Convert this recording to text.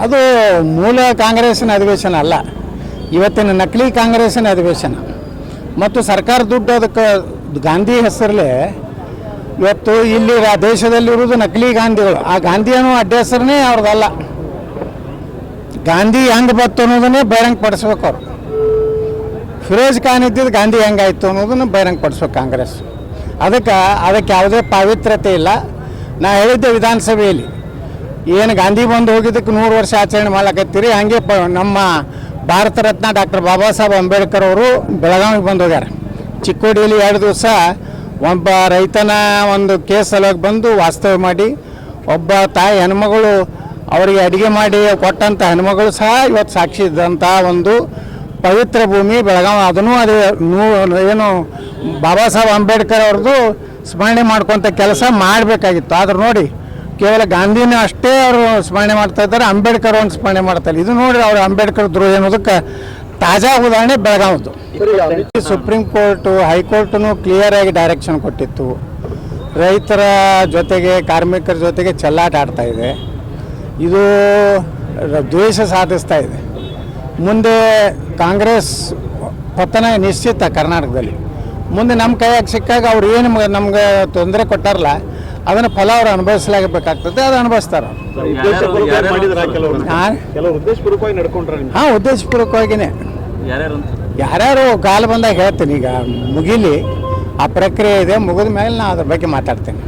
ಅದು ಮೂಲ ಕಾಂಗ್ರೆಸ್ಸಿನ ಅಧಿವೇಶನ ಅಲ್ಲ. ಇವತ್ತಿನ ನಕಲಿ ಕಾಂಗ್ರೆಸ್ಸಿನ ಅಧಿವೇಶನ. ಮತ್ತು ಸರ್ಕಾರ ದುಡ್ಡು ಅದಕ್ಕೆ ಗಾಂಧಿ ಹೆಸರಲ್ಲೇ ಇವತ್ತು ಇಲ್ಲಿ ದೇಶದಲ್ಲಿರುವುದು ನಕಲಿ ಗಾಂಧಿಗಳು. ಆ ಗಾಂಧಿ ಅನ್ನೋ ಅಡ್ಡ ಹೆಸರನ್ನೇ ಅವ್ರದ್ದಲ್ಲ ಗಾಂಧಿ ಹೆಂಗೆ ಬತ್ತು ಅನ್ನೋದನ್ನೇ ಬಹಿರಂಗ ಪಡಿಸ್ಬೇಕು ಅವರು. ಫಿರೋಜ್ ಖಾನ್ ಇದ್ದಿದ್ದು ಗಾಂಧಿ ಹೆಂಗಾಯ್ತು ಅನ್ನೋದನ್ನು ಬಹಿರಂಗ ಪಡಿಸ್ಬೇಕು ಕಾಂಗ್ರೆಸ್. ಅದಕ್ಕೆ ಅದಕ್ಕೆ ಯಾವುದೇ ಪಾವಿತ್ರ್ಯತೆ ಇಲ್ಲ. ನಾ ಹೇಳಿದ್ದೆ ವಿಧಾನಸಭೆಯಲ್ಲಿ. ಏನು ಗಾಂಧಿ ಬಂದು ಹೋಗಿದ್ದಕ್ಕೆ ನೂರು ವರ್ಷ ಆಚರಣೆ ಮಾಡ್ಲಾಕತ್ತೀರಿ? ಹಂಗೆ ಪ ನಮ್ಮ ಭಾರತ ರತ್ನ ಡಾಕ್ಟರ್ ಬಾಬಾ ಸಾಹೇಬ್ ಅಂಬೇಡ್ಕರ್ ಅವರು ಬೆಳಗಾವಿಗೆ ಬಂದು ಹೋಗ್ಯಾರ. ಚಿಕ್ಕೋಡಿಯಲ್ಲಿ ಎರಡು ದಿವಸ ಒಬ್ಬ ರೈತನ ಒಂದು ಕೇಸ್ ಸಲುವಾಗಿ ಬಂದು ವಾಸ್ತವ್ಯ ಮಾಡಿ, ಒಬ್ಬ ತಾಯಿ ಹೆಣ್ಮಗಳು ಅವರಿಗೆ ಅಡುಗೆ ಮಾಡಿ ಕೊಟ್ಟಂಥ ಹೆಣ್ಮಗಳು ಸಹ ಇವತ್ತು ಸಾಕ್ಷಿ ಇದ್ದಂಥ ಒಂದು ಪವಿತ್ರ ಭೂಮಿ ಬೆಳಗಾವಿ. ಅದನ್ನು ಅದೇ ಏನು ಬಾಬಾ ಸಾಹೇಬ್ ಅಂಬೇಡ್ಕರ್ ಅವ್ರದ್ದು ಸ್ಮರಣೆ ಮಾಡ್ಕೊತ ಕೆಲಸ ಮಾಡಬೇಕಾಗಿತ್ತು. ಆದ್ರೆ ನೋಡಿ ಕೇವಲ ಗಾಂಧಿನ ಅಷ್ಟೇ ಅವರು ಸ್ಮರಣೆ ಮಾಡ್ತಾ ಇದ್ದಾರೆ, ಅಂಬೇಡ್ಕರ್ ಒಂದು ಸ್ಮರಣೆ ಮಾಡ್ತಾರೆ ಇದು ನೋಡಿ ಅವರು ಅಂಬೇಡ್ಕರ್ ದ್ರೋಹ ಅನ್ನೋದಕ್ಕೆ ತಾಜಾ ಉದಾಹರಣೆ ಬೆಳಗಾವದು. ಸುಪ್ರೀಂ ಕೋರ್ಟು ಹೈಕೋರ್ಟ್ನು ಕ್ಲಿಯರ್ ಆಗಿ ಡೈರೆಕ್ಷನ್ ಕೊಟ್ಟಿತ್ತು. ರೈತರ ಜೊತೆಗೆ, ಕಾರ್ಮಿಕರ ಜೊತೆಗೆ ಚೆಲ್ಲಾಟ ಆಡ್ತಾ ಇದೆ. ಇದು ದ್ವೇಷ ಸಾಧಿಸ್ತಾ ಇದೆ. ಮುಂದೆ ಕಾಂಗ್ರೆಸ್ ಪತನ ನಿಶ್ಚಿತ ಕರ್ನಾಟಕದಲ್ಲಿ. ಮುಂದೆ ನಮ್ಮ ಕೈಯಾಗ ಸಿಕ್ಕಾಗ ಅವ್ರು ಏನು ನಮ್ಗೆ ತೊಂದರೆ ಕೊಟ್ಟಾರಲ್ಲ ಅದನ್ನು ಫಲ ಅವ್ರು ಅನುಭವಿಸಲಾಗಬೇಕಾಗ್ತದೆ ಅದು ಅನುಭವಿಸ್ತಾರೆ ಉದ್ದೇಶಪೂರ್ವಕವಾಗಿನೇ ಮಾಡಿದ್ರ ಕೆಲವರು? ಹಾಂ ಕೆಲವರು ಉದ್ದೇಶಪೂರ್ವಕವಾಗಿ ನಡ್ಕೊಂಡ್ರ ನಿಮ್ಗೆ? ಹಾಂ ಉದ್ದೇಶಪೂರ್ವಕವಾಗಿಯೇ ಯಾರ್ಯಾರು ಕಾಲು ಕಾಲ ಬಂದಾಗ ಹೇಳ್ತೀನಿ ಈಗ ಮುಗಿಲಿ ಆ ಪ್ರಕ್ರಿಯೆ ಇದೆ ಮುಗಿದ ಮೇಲೆ ನಾನು ಅದ್ರ ಬಗ್ಗೆ ಮಾತಾಡ್ತೀನಿ.